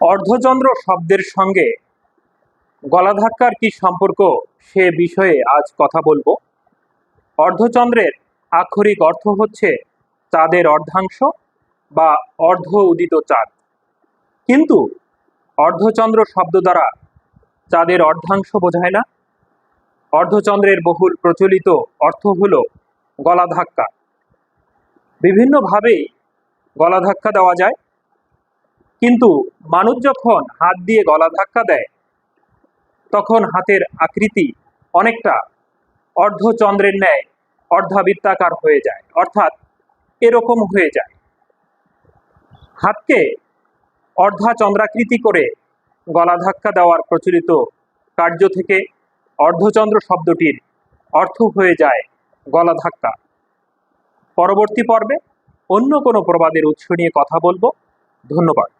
অর্ধচন্দ্র শব্দের সঙ্গে গলাধাক্কার কি সম্পর্ক সে বিষয়ে আজ কথা বলব। অর্ধচন্দ্রের আক্ষরিক অর্থ হচ্ছে চাঁদের অর্ধাংশ বা অর্ধ উদিত চাঁদ। কিন্তু অর্ধচন্দ্র শব্দ দ্বারা চাঁদের অর্ধাংশ বোঝায় না। অর্ধচন্দ্রের বহুল প্রচলিত অর্থ হল গলা ধাক্কা বিভিন্নভাবেই গলা ধাক্কা দেওয়া যায়। কিন্তু মানুষ যখন হাত দিয়ে গলা ধাক্কা দেয়, তখন হাতের আকৃতি অনেকটা অর্ধচন্দ্রের ন্যায়, অর্ধাবৃত্তাকার হয়ে যায়। অর্থাৎ এরকম হয়ে যায়। হাতকে অর্ধা চন্দ্রাকৃতি করে গলা ধাক্কা দেওয়ার প্রচলিত কার্য থেকে অর্ধচন্দ্র শব্দটির অর্থ হয়ে যায় গলা ধাক্কা। পরবর্তী পর্বে অন্য কোনো প্রবাদের উৎস নিয়ে কথা বলব। ধন্যবাদ।